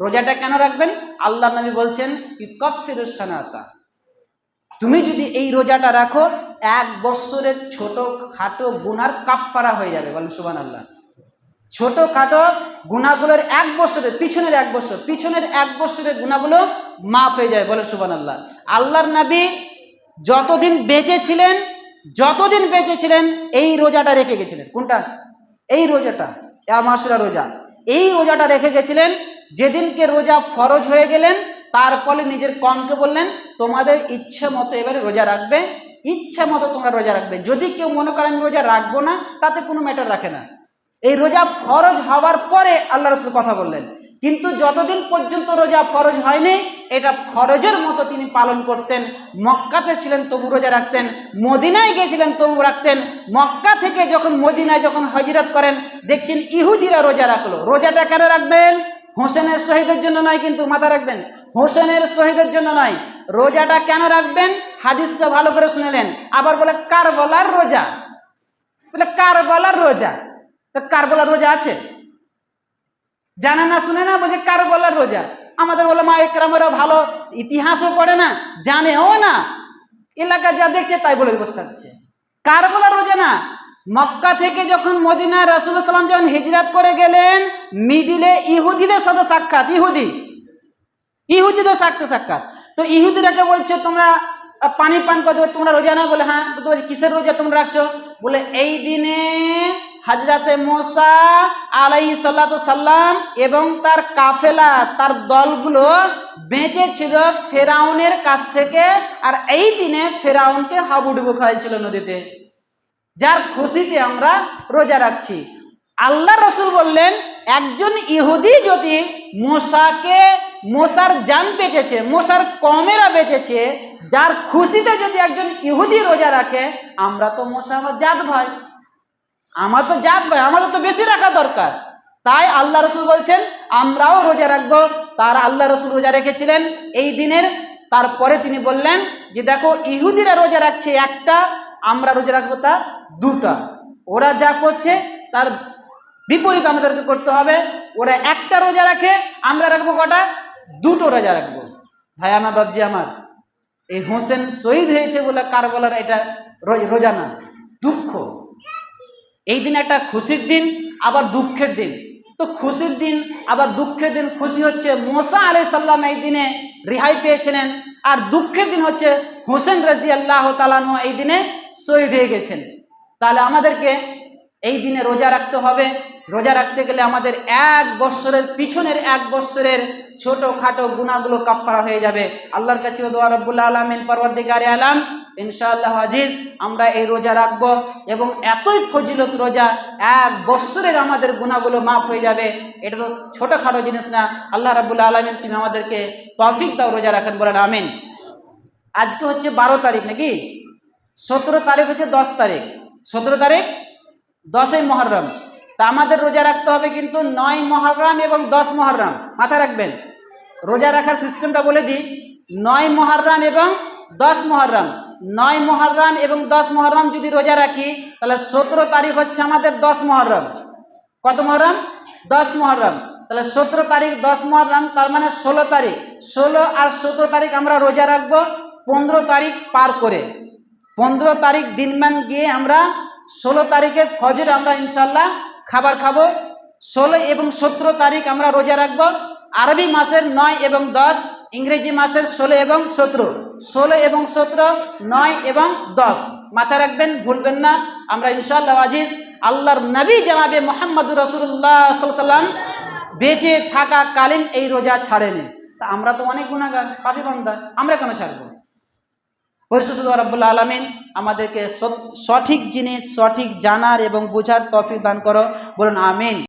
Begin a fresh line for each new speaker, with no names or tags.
রোজাটা কেন রাখবেন? আল্লাহ নবী বলছেন ইকফির সানাতা। তুমি যদি এই রোজাটা রাখো, এক বৎসরের ছোট খাটো গুনার কাফফারা হয়ে যাবে। বলেন সুবান আল্লাহ ছোট খাটো গুণাগুলোর এক বছরের, পিছনের এক বছর, পিছনের এক বছরের গুণাগুলো মাফ হয়ে যায়। বলে সুবান আল্লাহ আল্লাহর নবী যতদিন বেঁচে ছিলেন, যতদিন বেঁচে ছিলেন, এই রোজাটা রেখে গেছিলেন। কোনটা? এই রোজাটা মাসুরা রোজা। এই রোজাটা রেখে গেছিলেন যেদিনকে রোজা ফরজ হয়ে গেলেন তারপরে নিজের কমকে বললেন, তোমাদের ইচ্ছে মতো এবারে রোজা রাখবে, ইচ্ছে মতো তোমরা রোজা রাখবে। যদি কেউ মনে করে, আমি রোজা রাখব না, তাতে কোনো ম্যাটার রাখে না। এই রোজা ফরজ হওয়ার পরে আল্লাহ রসুল কথা বললেন। কিন্তু যতদিন পর্যন্ত রোজা ফরজ হয়নি, এটা ফরজের মতো তিনি পালন করতেন। মক্কাতে ছিলেন, তবু রোজা রাখতেন। মদিনায় গিয়েছিলেন, তবু রাখতেন। মক্কা থেকে যখন মদিনায় যখন হজরত করেন, দেখছেন ইহুদিরা রোজা রাখল। রোজাটা কেন রাখবেন? হোসেনের শহীদের জন্য নয় কিন্তু মাথা রাখবেন। হোসেনের শহীদের জন্য নয়। রোজাটা কেন রাখবেন? হাদিসটা ভালো করে শুনেলেন। আবার বলে কার বলার রোজা। বলে কার বলার রোজা। তো কার বলার রোজা আছে? জানে না, শুনে না? বলছে কার বলার রোজা। আমাদের ওলামা একরামেরা ভালো ইতিহাসও পড়ে না, জানেও না। এলাকা যা দেখছে, তাই বলে বসে থাকছে কার বলার রোজা না। মক্কা থেকে যখন মদিনা রাসুল্লাহ সাল্লাম যখন হিজরাত করে গেলেন, মিডিলে ইহুদিদের সাথে সাক্ষাৎ, ইহুদি। ইহুদিদের সাক্ষে সাক্ষাৎ। তো ইহুদিরাকে বলছে, তোমরা পানি পান করতে তোমরা রোজা না বলে হ্যাঁ। বলতে বলছে, কিসের রোজা তোমরা রাখছো? বলে, এই দিনে হাজরাতে মোসা আলাই সাল্লাম এবং তার কাফেলা, তার দলগুলো বেঁচে ছিল ফেরাউনের কাছ থেকে, আর এই দিনে ফেরাউনকে হাবুডুবু খাওয়াইছিল নদীতে। যার খুশিতে আমরা রোজা রাখছি। আল্লাহ রসুল বললেন, একজন ইহুদি যদি মশাকে, মশার জান বেঁচেছে, মশার কমেরা বেঁচেছে, যার খুশিতে যদি একজন ইহুদি রোজা রাখে, আমরা তো মশা আমার জাত ভাই। আমার তো জাত ভাই আমাদের তো বেশি রাখা দরকার। তাই আল্লাহ রসুল বলছেন, আমরাও রোজা রাখব। তার আল্লাহ রসুল রোজা রেখেছিলেন এই দিনের। তারপরে তিনি বললেন যে, দেখো, ইহুদিরা রোজা রাখছে একটা আমরা রোজা রাখব তা দুটা। ওরা যা করছে, তার বিপরীত আমাদেরকে করতে হবে। ওরা একটা রোজা রাখে, আমরা রাখব কটা? দুটো রোজা রাখব। ভাই, আমার বাবজি আমার, এই হোসেন শহীদ হয়েছে বলে কার বলার এটা রোজা না, দুঃখ। এই দিন একটা খুশির দিন, আবার দুঃখের দিন। তো খুশির দিন, আবার দুঃখের দিন খুশি হচ্ছে মোসা আলাই সাল্লাম এই দিনে রেহাই পেয়েছিলেন। আর দুঃখের দিন হচ্ছে হোসেন রাজি আল্লাহ তালানো এই দিনে শহীদ হয়ে গেছেন। তাহলে আমাদেরকে এই দিনে রোজা রাখতে হবে। রোজা রাখতে গেলে আমাদের এক বৎসরের, পিছনের এক বৎসরের ছোট খাটো গুণাগুলো কাফারা হয়ে যাবে। আল্লাহর কাছে দোয়া রব্বুল্লা আলমিন পরবর্তীকারে আলাম। ইনশাআল্লাহ আজিজ, আমরা এই রোজা রাখব এবং এতই ফজিলত রোজা এক বৎসরের আমাদের গুণাগুলো মাফ হয়ে যাবে। এটা তো ছোটোখাটো জিনিস না। আল্লাহ রাবুল্লা আলমিন তুমি আমাদেরকে তফিক দাও রোজা রাখেন বলেন, আমিন। আজকে হচ্ছে বারো তারিখ নাকি? সতেরো তারিখ হচ্ছে দশ তারিখ। সতেরো তারিখ, দশই মহরম। তা আমাদের রোজা রাখতে হবে কিন্তু নয় মহরম এবং দশ মহরম। মাথায় রাখবেন। রোজা রাখার সিস্টেমটা বলে দিই। নয় মহরম এবং দশ মহরম। নয় মহরম এবং দশ মহরম যদি রোজা রাখি, তাহলে সতেরো তারিখ হচ্ছে আমাদের দশ মহরম। কত মহরম? দশ মহরম। তাহলে সতেরো তারিখ, দশ মহরম, তার মানে ষোলো তারিখ। ষোলো আর সতেরো তারিখ আমরা রোজা রাখব, পনেরো তারিখ পার করে। পনেরো তারিখ দিনমান গিয়ে আমরা ষোলো তারিখের ফজর আমরা ইনশাল্লাহ খাবার খাব। ষোলো এবং সতেরো তারিখ আমরা রোজা রাখব। আরবি মাসের নয় এবং দশ, ইংরেজি মাসের ষোলো এবং সতেরো। ষোলো এবং সতেরো, নয় এবং দশ। মাথায় রাখবেন, ভুলবেন না। আমরা ইনশাল্লাহ আজিজ আল্লাহর নবী জানাবে মোহাম্মদুর রসুল্লাহ সাল্লাম বেঁচে থাকাকালীন এই রোজা ছাড়েনি। তা আমরা তো অনেক গুণাগার পাপি বান্দা, আমরা কেন ছাড়বো? পরিশেষ রব্বুল্লা আলমিন। আমাদেরকে সঠিক জিনিস, সঠিক জানার এবং বোঝার তফিক দান করো। বলুন, আমিন।